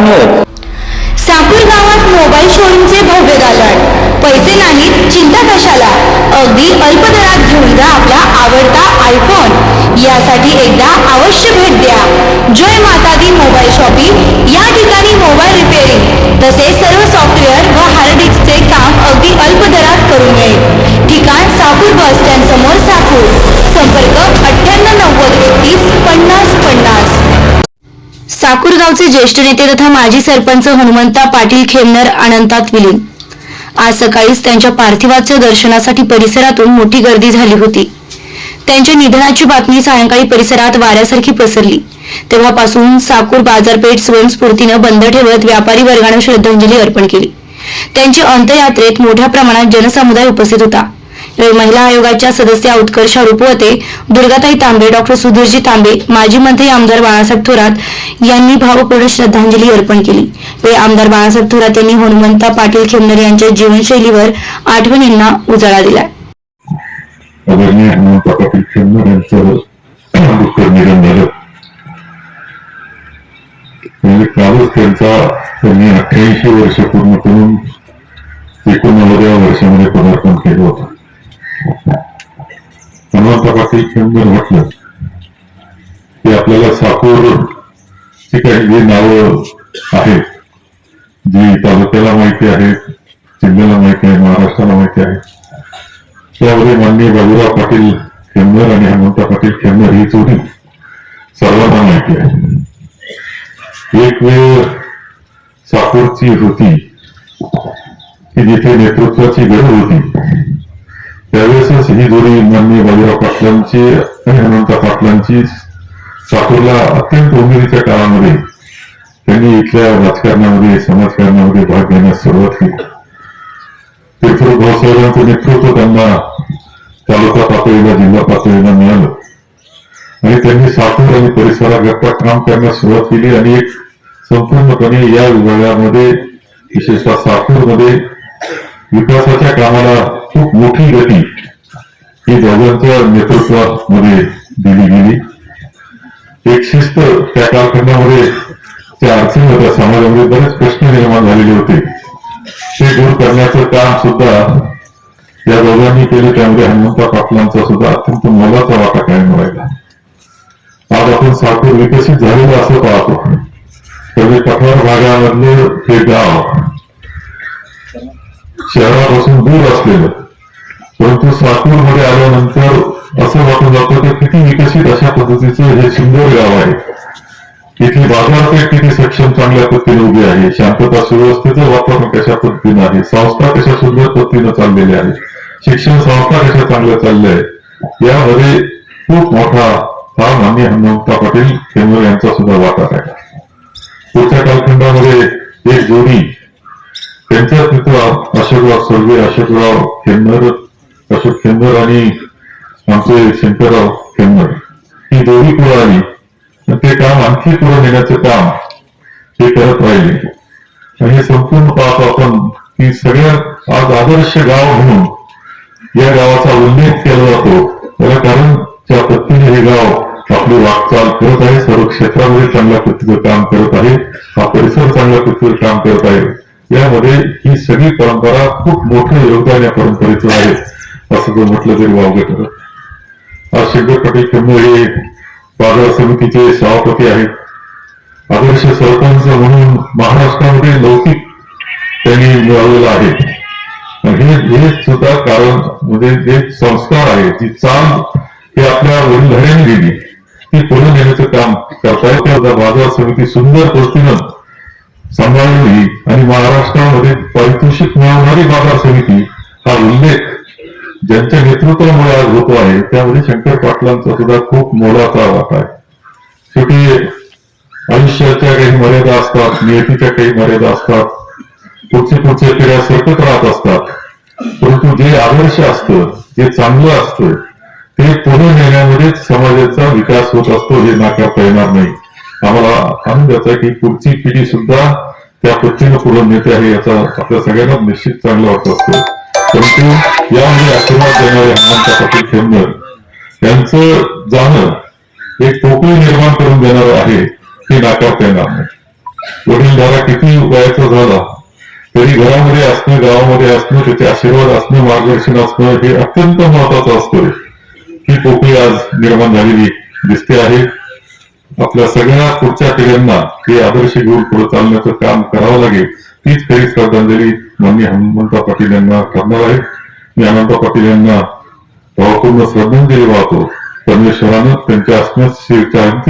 News Sakur गावात mobile शोरूमचे भव्य दालन पैसे नाहीत चिंता कशाला? अगदी अल्प दरात घेऊन जा आपला आवडता आयफोन यासाठी एकदा अवश्य भेट द्या. जय माता दी मोबाईल शॉपिंग. या ठिकाणी मोबाईल रिपेअरिंग. तसेच सर्व सॉफ्टवेअर व हार्ड डिस्कचे काम अगदी अल्प दरात करून मिळेल ठिकाण साकूर बस स्टँड समोर साकूर साकूर गावचे ज्येष्ठ नेते तथा माजी सरपंच हनुमंता पाटील खेमनर अनंतात विलीन. आज सकाळीच त्यांच्या पार्थिवाच्या दर्शनासाठी परिसरातून मोठी गर्दी झाली होती. त्यांच्या निधनाची बातमी सायंकाळी परिसरात वाऱ्यासारखी पसरली. तेव्हापासून साकूर बाजारपेठ स्वयंस्फूर्तीनं बंद ठेवत व्यापारी वर्गानं श्रद्धांजली अर्पण केली. त्यांच्या अंत्ययात्रेत मोठ्या प्रमाणात जनसमुदाय उपस्थित होता. महिला आयोगाच्या सदस्या उत्कर्षा रुपवते दुर्गाताई तांबे डॉक्टर सुधीरजी तांबे माजी मंत्री आमदार बाळासाहेब थोरात यांनी भावपूर्ण श्रद्धांजली अर्पण केली. यावेळी आमदार बाळासाहेब थोरात यांनी हनुमंता पाटील खेमनर यांच्या जीवनशैलीवर आठवणींना उजाळा दिला. त्यांनी अठ्ठ्याऐंशी वर्ष पूर्ण करून एकोणनव्वद्या वर्षामध्ये पदार्पण केलं होतं. हनुमंत पाटील खेमनर म्हटलं ते आपल्याला साकोर ची काही जी नावं आहेत. जी तालुक्याला माहिती आहेत जिल्ह्याला माहिती आहे महाराष्ट्राला माहिती आहे. त्यामध्ये माननीय बाबूराव पाटील खेमनर आणि हनुमंत पाटील खेमनर ही जोडी सर्वांना माहिती आहे. एक वेळ साकोरची होती की जिथे नेतृत्वाची गरज होती. त्यावेळेसच ही जोडी माननीय पाटलांची आणि पाटलांची चाकूरला अत्यंत उमेदीच्या काळामध्ये त्यांनी इथल्या राजकारणामध्ये समाजकारणामध्ये भाग घेण्यास सुरुवात केली. तीर्थरूप भाऊसाहेबांचं नेतृत्व त्यांना तालुका पातळीला जिल्हा पातळीला मिळालं. आणि त्यांनी साखर आणि परिसरात गप्पा काम करण्यास सुरुवात केली आणि एक संपूर्णपणे या विभागामध्ये विशेषतः साखरमध्ये विकासाच्या कामाला खूप मोठी गती ही दोघांच्या नेतृत्वामध्ये दिली गेली. एक शिस्त त्या कालखंडामध्ये त्या अडचणी होत्या. समाजामध्ये बरेच प्रश्न निर्माण झालेले होते. ते दूर करण्याचं काम सुद्धा या दोघांनी केले. त्यामध्ये हनुमंत पाटलांचा सुद्धा अत्यंत मोलाचा वाटा कायम राहिला आज आपण सातूर विकसित झालेलं असं पाहतो. त्यामुळे पठार भागामधलं हे गाव शहरापासून दूर असलेलं परंतु साकूरमध्ये आल्यानंतर असं वाटून जातं की किती विकसित अशा पद्धतीचं हे सुंदर गाव आहे. इथली बाजारपेठ किती सक्षम चांगल्या पद्धतीने उभी आहे. शांतता सुव्यवस्थेचं वातावरण कशा पद्धतीनं आहे? संस्था कशा सुंदर पद्धतीनं चाललेल्या आहेत शिक्षण संस्था कशा चांगल्या चालल्या आहेत? यामध्ये खूप मोठा हा मान्य हनुमंता पाटील खेमर यांचा सुद्धा वाटा आहे. पुढच्या कालखंडामध्ये एक जोडी त्यांचा तिथं अशोकराव स्वर्गीय अशोकराव खेमनर अशोक खेंदर आणि आमचे शंकरराव खेंदर. ही दोन्ही पुढे आली ते काम आणखी पुढे नेण्याचं काम ते करत राहिले. आणि हे संपूर्ण पाहतो आपण की सगळ्यात आज आदर्श गाव म्हणून या गावाचा उल्लेख केला जातो. त्याला कारण त्या पद्धतीने हे गाव आपली वाटचाल करत आहे. सर्व क्षेत्रामध्ये चांगल्या पद्धतीचं काम करत आहे. हा परिसर चांगल्या पद्धतीचं काम करत आहे. यामध्ये ही सगळी परंपरा खूप मोठं योगदान या परंपरेचं आहे. असं जर म्हटलं तरी वावगं ठरत आज शंकर पाटील खेमनर हे बाजार समितीचे सभापती आहेत. आदर्श सरपंच म्हणून महाराष्ट्रामध्ये लौकिक त्यांनी मिळवलेला आहे. हे सुद्धा कारण म्हणजे जे संस्कार आहे जी चाल हे आपल्या वडीलधाऱ्यांनी दिली ती पुढे नेण्याचं काम करतायत त्या बाजार समिती सुंदर पद्धतीनं सांभाळली आणि महाराष्ट्रामध्ये पारितोषिक मिळवणारी बाजार समिती हा उल्लेख ज्यांच्या नेतृत्वामुळे आज होतो आहे त्यामध्ये शंकर पाटलांचा सुद्धा खूप मोलाचा वाटा आहे. शेवटी आयुष्याच्या काही मर्यादा असतात नियतीच्या काही मर्यादा असतात पुढचे पुढचे पिढ्या सरकत राहत असतात. परंतु जे आदर्श असतं जे चांगलं असतं ते पुढे नेण्यामध्येच समाजाचा विकास होत असतो हे नाकारता येणार नाही. आम्हाला आनंद आहे की पुढची पिढी सुद्धा त्या पद्धतीनं पुढे नेते आहे याचा आपल्या सगळ्यांना निश्चित चांगला वाटत असतो. परंतु यामध्ये आशीर्वाद देणारे हनुमंत पाटील खेमनर यांचं जाणं एक पोकळी निर्माण करून देणार आहे हे नाकारता येणार नाही. वडीलधारा किती वयाचा झाला तरी घरामध्ये असणं गावामध्ये असणं त्याचे आशीर्वाद असणं मार्गदर्शन असणं हे अत्यंत महत्वाचं असतं ही पोकळी आज निर्माण झालेली दिसते आहे. आपल्या सगळ्या पुढच्या पिढ्यांना हे आदर्श घेऊन पुढे चालण्याचं काम करावं लागेल तीच खरी श्रद्धांजली माननीय हनुमंता पाटील यांना करणार आहे. मी अनंत पाटील यांना भावपूर्ण श्रद्धांजली वाहतो. परमेश्वरानं त्यांच्या असण्यास शेवटच्या